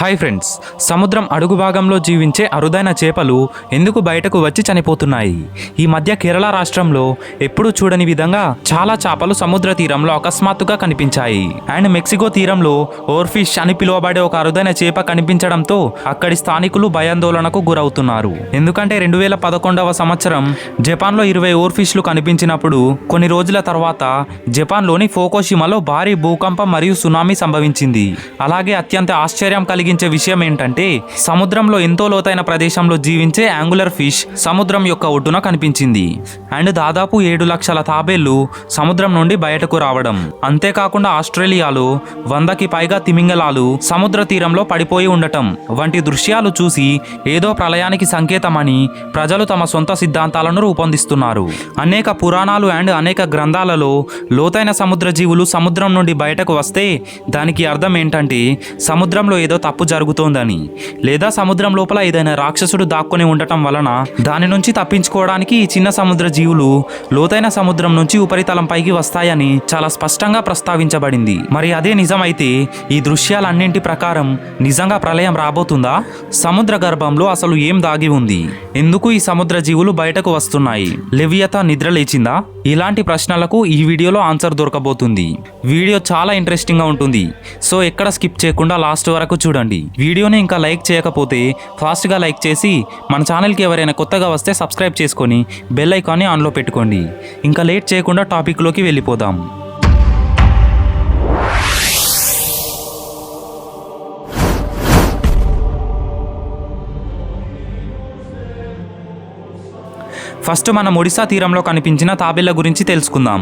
Hi friends సముద్రం అడుగు భాగంలో జీవించే అరుదైన చేపలు ఎందుకు బయటకు వచ్చి చనిపోతున్నాయి? ఈ మధ్య కేరళ రాష్ట్రంలో ఎప్పుడూ చూడని విధంగా చాలా చేపలు సముద్ర తీరంలో అకస్మాత్తుగా కనిపించాయి. అండ్ మెక్సికో తీరంలో ఓర్ఫిష్ అని పిలువబడే ఒక అరుదైన చేప కనిపించడంతో అక్కడి స్థానికులు భయాందోళనకు గురవుతున్నారు. ఎందుకంటే రెండు వేల పదకొండవ సంవత్సరం జపాన్లో ఇరవై ఓర్ఫిష్లు కనిపించినప్పుడు కొన్ని రోజుల తర్వాత జపాన్లోని ఫోకోషిమాలో భారీ భూకంపం మరియు సునామీ సంభవించింది. అలాగే అత్యంత ఆశ్చర్యం కలిగి కలిగించే విషయం ఏంటంటే సముద్రంలో ఎంతో లోతైన ప్రదేశంలో జీవించే యాంగులర్ ఫిష్ సముద్రం యొక్క ఒడ్డున కనిపించింది. అండ్ దాదాపు ఏడు లక్షల తాబేళ్ళు సముద్రం నుండి బయటకు రావడం. అంతేకాకుండా ఆస్ట్రేలియాలో వందకి పైగా తిమింగలాలు సముద్ర తీరంలో పడిపోయి ఉండటం. వంటి దృశ్యాలు చూసి ఏదో ప్రళయానికి సంకేతమని ప్రజలు తమ సొంత సిద్ధాంతాలను రూపొందిస్తున్నారు. అనేక పురాణాలు అండ్ అనేక గ్రంథాలలో లోతైన సముద్ర జీవులు సముద్రం నుండి బయటకు వస్తే దానికి అర్థం ఏంటంటే సముద్రంలో ఏదో తప్ప జరుగుతోందని. లేదా సముద్రం లోపల ఏదైనా రాక్షసుడు దాక్కుని ఉండటం వలన దాని నుంచి తప్పించుకోవడానికి ఈ చిన్న సముద్ర జీవులు లోతైన సముద్రం నుంచి ఉపరితలంపైకి వస్తాయని చాలా స్పష్టంగా ప్రస్తావించబడింది. మరి అదే నిజమైతే ఈ దృశ్యాలన్నింటి ప్రకారం నిజంగా ప్రళయం రాబోతుందా? సముద్ర గర్భంలో అసలు ఏం దాగి ఉంది? ఎందుకు ఈ సముద్ర జీవులు బయటకు వస్తున్నాయి? లెవియత నిద్ర లేచిందా? ఇలాంటి ప్రశ్నలకు ఈ వీడియోలో ఆన్సర్ దొరకబోతుంది. వీడియో చాలా ఇంట్రెస్టింగ్గా ఉంటుంది. సో ఎక్కడ స్కిప్ చేయకుండా లాస్ట్ వరకు చూడండి. వీడియోని ఇంకా లైక్ చేయకపోతే ఫాస్ట్గా లైక్ చేసి మన ఛానల్కి ఎవరైనా కొత్తగా వస్తే సబ్స్క్రైబ్ చేసుకొని బెల్ ఐకాన్ని ఆన్లో పెట్టుకోండి. ఇంకా లేట్ చేయకుండా టాపిక్లోకి వెళ్ళిపోదాం. ఫస్ట్ మనం ఒడిశా తీరంలో కనిపించిన తాబేళ్ళ గురించి తెలుసుకుందాం.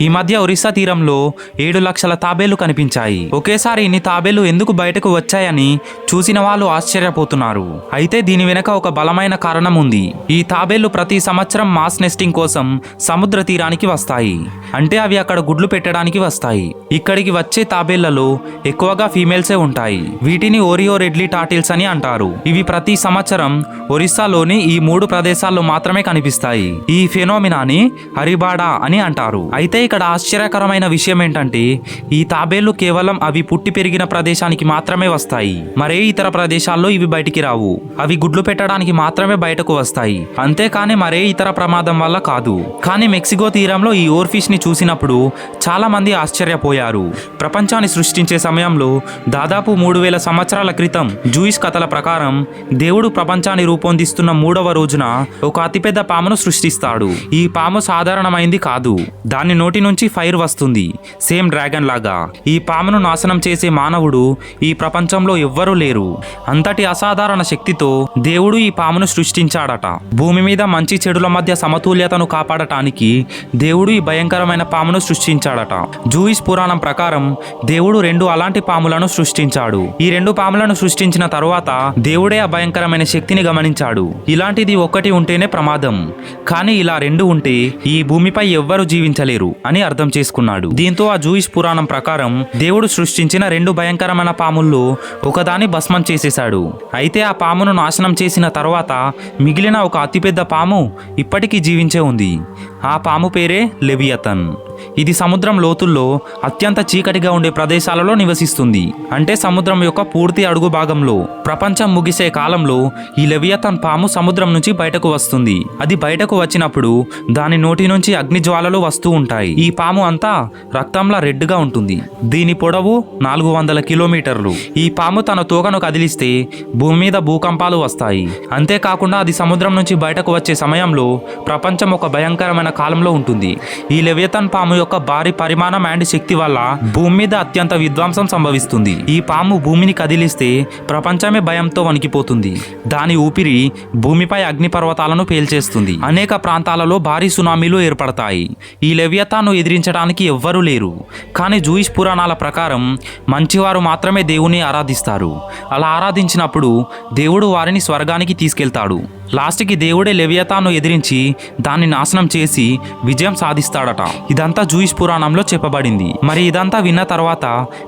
ఈ మధ్య ఒరిస్సా తీరంలో ఏడు లక్షల తాబేళ్ళు కనిపించాయి. ఒకేసారి ఇన్ని తాబేళ్ళు ఎందుకు బయటకు వచ్చాయని చూసిన వాళ్ళు ఆశ్చర్యపోతున్నారు. అయితే దీని వెనక ఒక బలమైన కారణం ఉంది. ఈ తాబేళ్ళు ప్రతి సంవత్సరం మాస్ నెస్టింగ్ కోసం సముద్ర తీరానికి వస్తాయి. అంటే అవి అక్కడ గుడ్లు పెట్టడానికి వస్తాయి. ఇక్కడికి వచ్చే తాబేళ్ళలో ఎక్కువగా ఫీమేల్సే ఉంటాయి. వీటిని ఓరియో రెడ్లీ టాటిల్స్ అని అంటారు. ఇవి ప్రతి సంవత్సరం ఒరిస్సాలోని ఈ మూడు ప్రదేశాల్లో మాత్రమే కనిపిస్తాయి. ఈ ఫెనోమినాని హరిబాడా అని అంటారు. అయితే ఇక్కడ ఆశ్చర్యకరమైన విషయం ఏంటంటే ఈ తాబేళ్ళు కేవలం అవి పుట్టి పెరిగిన ప్రదేశానికి మాత్రమే వస్తాయి. మరే ఇతర ప్రదేశాల్లో ఇవి బయటికి రావు. అవి గుడ్లు పెట్టడానికి మాత్రమే బయటకు వస్తాయి. అంతేకాని మరే ఇతర ప్రమాదం వల్ల కాదు. కానీ మెక్సికో తీరంలో ఈ ఓర్ఫిష్ని చూసినప్పుడు చాలా మంది ఆశ్చర్యపోయారు. ప్రపంచాన్ని సృష్టించే సమయంలో దాదాపు మూడు వేల సంవత్సరాల క్రితం జూయిష్ కథల ప్రకారం దేవుడు ప్రపంచాన్ని రూపొందిస్తున్న మూడవ రోజున ఒక అతిపెద్ద పామును సృష్టిస్తాడు. ఈ పాము సాధారణమైంది కాదు. దాని నోటి నుంచి ఫైర్ వస్తుంది. సేమ్ డ్రాగన్ లాగా. ఈ పామును నాశనం చేసే మానవుడు ఈ ప్రపంచంలో ఎవ్వరూ లేరు. అంతటి అసాధారణ శక్తితో దేవుడు ఈ పామును సృష్టించాడట. భూమి మీద మంచి చెడుల మధ్య సమతుల్యతను కాపాడటానికి దేవుడు ఈ భయంకరమైన పామును సృష్టించాడట. జూయిస్ పురాణం ప్రకారం దేవుడు రెండు అలాంటి పాములను సృష్టించాడు. ఈ రెండు పాములను సృష్టించిన తరువాత దేవుడే ఆ భయంకరమైన శక్తిని గమనించాడు. ఇలాంటిది ఒక్కటి ఉంటేనే ప్రమాదం. కానీ ఇలా రెండు ఉంటే ఈ భూమిపై ఎవ్వరు జీవించలేరు అని అర్థం చేసుకున్నాడు. దీంతో ఆ జూయిష్ పురాణం ప్రకారం దేవుడు సృష్టించిన రెండు భయంకరమైన పాముల్లో ఒకదాన్ని భస్మం చేసేశాడు. అయితే ఆ పామును నాశనం చేసిన తర్వాత మిగిలిన ఒక అతిపెద్ద పాము ఇప్పటికీ జీవించే ఉంది. ఆ పాము పేరే లెవియతన్. ఇది సముద్రం లోతుల్లో అత్యంత చీకటిగా ఉండే ప్రదేశాలలో నివసిస్తుంది. అంటే సముద్రం యొక్క పూర్తి అడుగు భాగంలో ప్రపంచం ముగిసే కాలంలో ఈ లెవియతన్ పాము సముద్రం నుంచి బయటకు వస్తుంది. అది బయటకు వచ్చినప్పుడు దాని నోటి నుంచి అగ్ని జ్వాలలు వస్తూ ఉంటాయి. ఈ పాము అంతా రక్తంలా రెడ్గా ఉంటుంది. దీని పొడవు నాలుగు వందల కిలోమీటర్లు. ఈ పాము తన తోకను కదిలిస్తే భూమి మీద భూకంపాలు వస్తాయి. అంతేకాకుండా అది సముద్రం నుంచి బయటకు వచ్చే సమయంలో ప్రపంచం ఒక భయంకరమైన కాలంలో ఉంటుంది. ఈ లెవియతన్ పాము యొక్క భారీ పరిమాణం అండ్ శక్తి వల్ల భూమి మీద అత్యంత విధ్వంసం సంభవిస్తుంది. ఈ పాము భూమిని కదిలిస్తే ప్రపంచమే భయంతో వణికిపోతుంది. దాని ఊపిరి భూమిపై అగ్నిపర్వతాలను పేల్చేస్తుంది. అనేక ప్రాంతాలలో భారీ సునామీలు ఏర్పడతాయి. ఈ లెవ్యతాను ఎదిరించడానికి ఎవ్వరూ లేరు. కానీ జూయిష్ పురాణాల ప్రకారం మంచివారు మాత్రమే దేవుని ఆరాధిస్తారు. అలా ఆరాధించినప్పుడు దేవుడు వారిని స్వర్గానికి తీసుకెళ్తాడు. లాస్ట్కి దేవుడే లెవియతాను ఎదిరించి దాన్ని నాశనం చేసి విజయం సాధిస్తాడట. ఇదంతా జూయిష్ పురాణంలో చెప్పబడింది. మరి ఇదంతా విన్న తర్వాత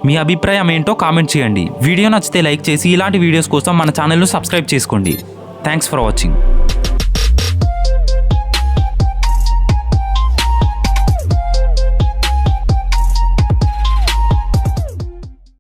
మీ అభిప్రాయం ఏంటో కామెంట్ చేయండి. వీడియో నచ్చితే లైక్ చేసి ఇలాంటి వీడియోస్ కోసం మన ఛానల్ను సబ్స్క్రైబ్ చేసుకోండి. Thanks for watching.